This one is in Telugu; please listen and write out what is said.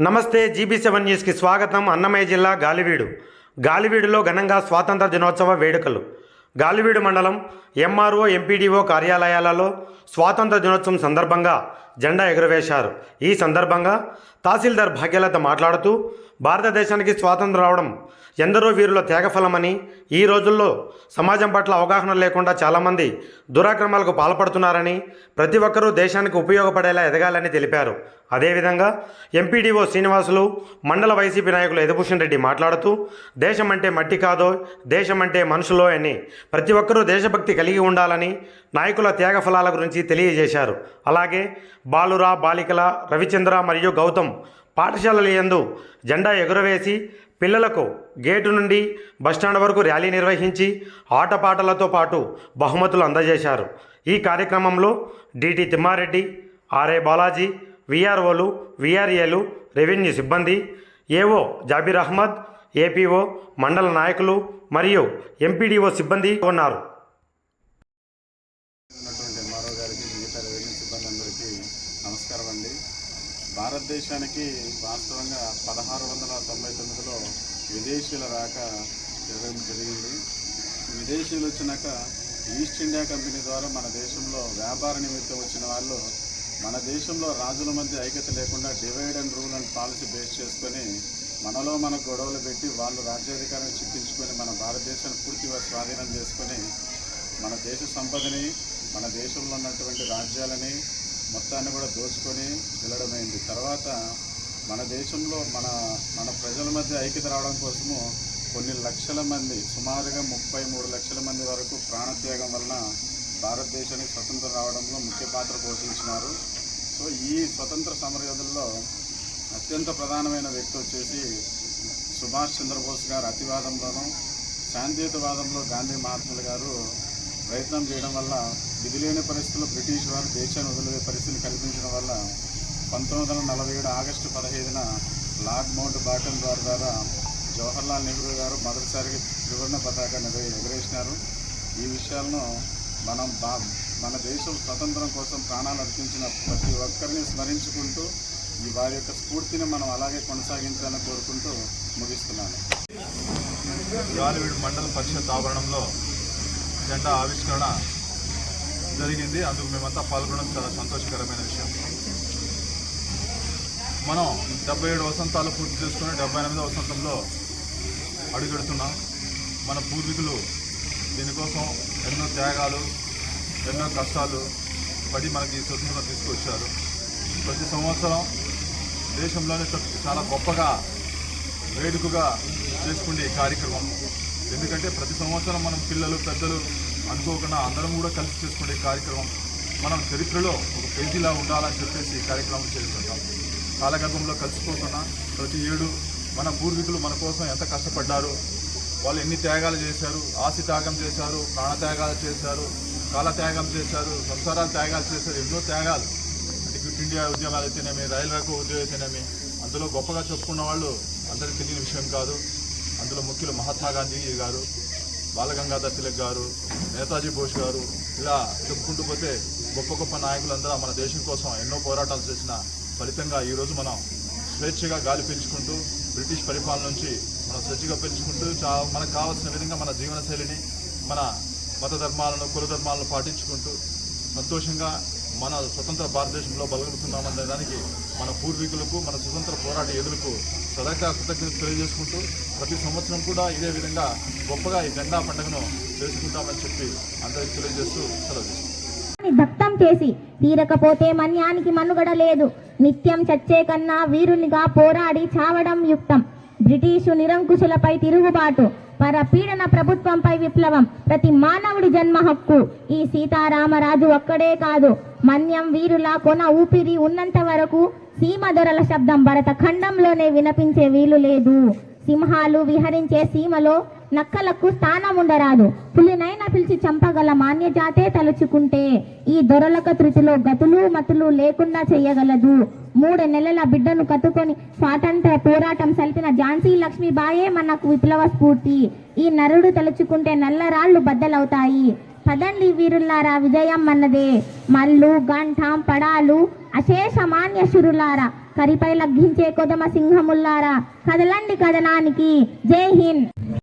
నమస్తే జీబీ సెవెన్ న్యూస్కి స్వాగతం. అన్నమయ్య జిల్లా గాలివీడు. గాలివీడులో ఘనంగా స్వాతంత్ర దినోత్సవ వేడుకలు. గాలివీడు మండలం ఎంఆర్ఓ ఎంపీడీఓ కార్యాలయాలలో స్వాతంత్ర దినోత్సవం సందర్భంగా జెండా ఎగురవేశారు. ఈ సందర్భంగా తహసీల్దార్ భాగ్యలత మాట్లాడుతూ భారతదేశానికి స్వాతంత్రం రావడం ఎందరో వీరుల త్యాగఫలమని ఈ రోజుల్లో సమాజం పట్ల అవగాహన లేకుండా చాలామంది దురాక్రమాలకు పాల్పడుతున్నారని ప్రతి ఒక్కరూ దేశానికి ఉపయోగపడేలా ఎదగాలని తెలిపారు. అదేవిధంగా ఎంపీడీఓ శ్రీనివాసులు మండల వైసీపీ నాయకులు యదుభూషణ్ రెడ్డి మాట్లాడుతూ దేశం అంటే మట్టి కాదో దేశం అంటే మనుషులో అని ప్రతి ఒక్కరూ దేశభక్తి కలిగి ఉండాలని నాయకుల త్యాగ ఫలాల గురించి తెలియజేశారు. అలాగే బాలుర బాలికల రవిచంద్ర మరియు గౌతమ్ పాఠశాలల యందు జెండా ఎగురవేసి పిల్లలకు గేటు నుండి బస్టాండ్ వరకు ర్యాలీ నిర్వహించి ఆటపాటలతో పాటు బహుమతులు అందజేశారు. ఈ కార్యక్రమంలో డిటి తిమ్మారెడ్డి ఆర్ఏ బాలాజీ విఆర్ఓలు విఆర్ఏలు రెవెన్యూ సిబ్బంది ఏఓ జాబీర్ అహ్మద్ ఏపీఓ మండల నాయకులు మరియు ఎంపీడీఓ సిబ్బంది ఉన్నారు ఉన్నటువంటి ఎంఆర్ఓ గారికి మిగతా రెవెన్యూ సిబ్బంది అందరికీ నమస్కారం అండి భారతదేశానికి వాస్తవంగా పదహారు వందల తొంభై తొమ్మిదిలో విదేశీయుల రాక జరగడం జరిగింది. విదేశీయులు వచ్చినాక ఈస్ట్ ఇండియా కంపెనీ ద్వారా మన దేశంలో వ్యాపార నిమిత్తం వచ్చిన వాళ్ళు మన దేశంలో రాజుల మధ్య ఐక్యత లేకుండా divide and rule and policy base చేసుకొని మనలో మన గొడవలు పెట్టి వాళ్ళు రాజ్యాధికారాన్ని చిక్కించుకొని మన భారతదేశాన్ని పూర్తిగా స్వాధీనం చేసుకొని మన దేశ సంపదని మన దేశంలో ఉన్నటువంటి రాజ్యాలని మొత్తాన్ని కూడా దోచుకొని వెళ్ళడమైంది. తర్వాత మన దేశంలో మన మన ప్రజల మధ్య ఐక్యత రావడం కోసము కొన్ని లక్షల మంది సుమారుగా ముప్పై మూడు లక్షల మంది వరకు ప్రాణత్యాగం వలన భారతదేశానికి స్వతంత్రం రావడంలో ముఖ్య పాత్ర పోషించినారు. సో ఈ స్వతంత్ర సమరయోధుల్లో అత్యంత ప్రధానమైన వ్యక్తి వచ్చేసి సుభాష్ చంద్రబోస్ గారు అతివాదంలోనూ శాంతియుతవాదంలో గాంధీ మహాత్ములు గారు ప్రయత్నం చేయడం వల్ల విధిలేని పరిస్థితుల్లో బ్రిటిష్ వారు దేశాన్ని వదిలే పరిస్థితిని కల్పించడం వల్ల పంతొమ్మిది వందల నలభై ఏడు ఆగస్టు పదహైదున లార్డ్ మౌంట్ బాటన్ ద్వారా ద్వారా జవహర్లాల్ నెహ్రూ గారు మొదటిసారిగా త్రివర్ణ పతాకాన్ని ఎగరేసినారు. ఈ విషయాలను మనం బా మన దేశం స్వతంత్రం కోసం ప్రాణాలు అర్పించిన ప్రతి ఒక్కరిని స్మరించుకుంటూ ఈ వారి యొక్క స్ఫూర్తిని మనం అలాగే కొనసాగించాలని కోరుకుంటూ ముగిస్తున్నాను. గాలివీడు మండల పరిషత్ ఆవరణంలో జెండా ఆవిష్కరణ జరిగింది. అందుకు మేమంతా పాల్గొనడం చాలా సంతోషకరమైన విషయం. మనం డెబ్బై ఏడు వసంతాలు పూర్తి చేసుకుని డెబ్బై ఎనిమిదో వసంతంలో అడుగెడుతున్నాం. మన పూర్వీకులు దీనికోసం ఎన్నో త్యాగాలు ఎన్నో కష్టాలు పడి మనకి ఈ స్వతంత్రం తీసుకొచ్చారు. ప్రతి సంవత్సరం దేశంలోనే చాలా గొప్పగా వేడుకగా చేసుకునే కార్యక్రమం. ఎందుకంటే ప్రతి సంవత్సరం మనం పిల్లలు పెద్దలు అనుకోకుండా అందరం కూడా కలిసి చేసుకునే కార్యక్రమం మనం చరిత్రలో ఒక పేజీలా ఉండాలని చెప్పేసి ఈ కార్యక్రమం చేస్తుంటాం. కాలగర్భంలో కలిసిపోతున్న ప్రతి ఏడు మన పూర్వీకులు మన కోసం ఎంత కష్టపడ్డారు వాళ్ళు ఎన్ని త్యాగాలు చేశారు ఆశి త్యాగం చేశారు ప్రాణత్యాగాలు చేశారు కాల త్యాగం చేశారు సంసారాలు త్యాగాలు చేశారు ఎన్నో త్యాగాలు. అంటే క్విట్ ఇండియా ఉద్యమాలు అయితేనేమి రైల్వే ఉద్యోగం అయితేనేమి అందులో గొప్పగా చెప్పుకున్న వాళ్ళు అందరికీ తెలియని విషయం కాదు. అందులో ముఖ్యులు మహాత్మా గాంధీ గారు బాలగంగాధర్ తిలక్ గారు నేతాజీ బోస్ గారు ఇలా చెప్పుకుంటూ పోతే గొప్ప గొప్ప నాయకులందరూ మన దేశం కోసం ఎన్నో పోరాటాలు చేసిన ఫలితంగా ఈరోజు మనం స్వేచ్ఛగా గాలి పీల్చుకుంటూ బ్రిటిష్ పరిపాలన నుంచి మనం స్వేచ్ఛగా పీల్చుకుంటూ చా మనకు కావాల్సిన విధంగా మన జీవనశైలిని మన మత ధర్మాలను కుల ధర్మాలను పాటించుకుంటూ సంతోషంగా మన స్వతంత్ర భారతదేశంలో బలగలుగుతున్నామనే దానికి మన పూర్వీకులకు మన స్వతంత్ర పోరాట ఎదురుకు సదాకా కృతజ్ఞత తెలియజేసుకుంటూ ప్రతి సంవత్సరం కూడా ఇదే విధంగా గొప్పగా ఈ జెండా పండుగను చేసుకుంటామని చెప్పి అందరికీ తెలియజేస్తూ సెలవు భక్తం చేసి తీరకపోతే మన్యానికి మనుగడ లేదు నిత్యం చచ్చే కన్నా వీరునిగా పోరాడి చావడం యుక్తం. బ్రిటిషు నిరంకుశులపై తిరుగుబాటు. పరపీడన ప్రభుత్వంపై విప్లవం. ప్రతి మానవుడి జన్మ హక్కు. ఈ సీతారామరాజు ఒక్కడే కాదు. మన్యం వీరుల కొన ఊపిరి ఉన్నంత వరకు సీమ దొరల శబ్దం భరత ఖండంలోనే వినపించే వీలు లేదు. సింహాలు విహరించే సీమలో నక్కలకు స్థానం ఉండరాదు పులినైనా పిలిచి చంపగల మాన్యజాతే తలుచుకుంటే ఈ దొరలక తృతిలో గతులు మతులు లేకుండా చేయగలదు. మూడు నెలల బిడ్డను కట్టుకొని స్వాతంత్ర పోరాటం సల్పిన ఝాన్సీ లక్ష్మీబాయే మనకు విప్లవ స్ఫూర్తి. ఈ నరుడు తలుచుకుంటే నల్లరాళ్ళు బద్దలవుతాయి. పదండి వీరులారా విజయం అన్నదే. మల్లు గంఠం పడాలు అశేష మాన్య శురులారా కరిపై లగ్గించే కొదమ సింహముల్లారా. కదలండి కథనానికి జై హింద్.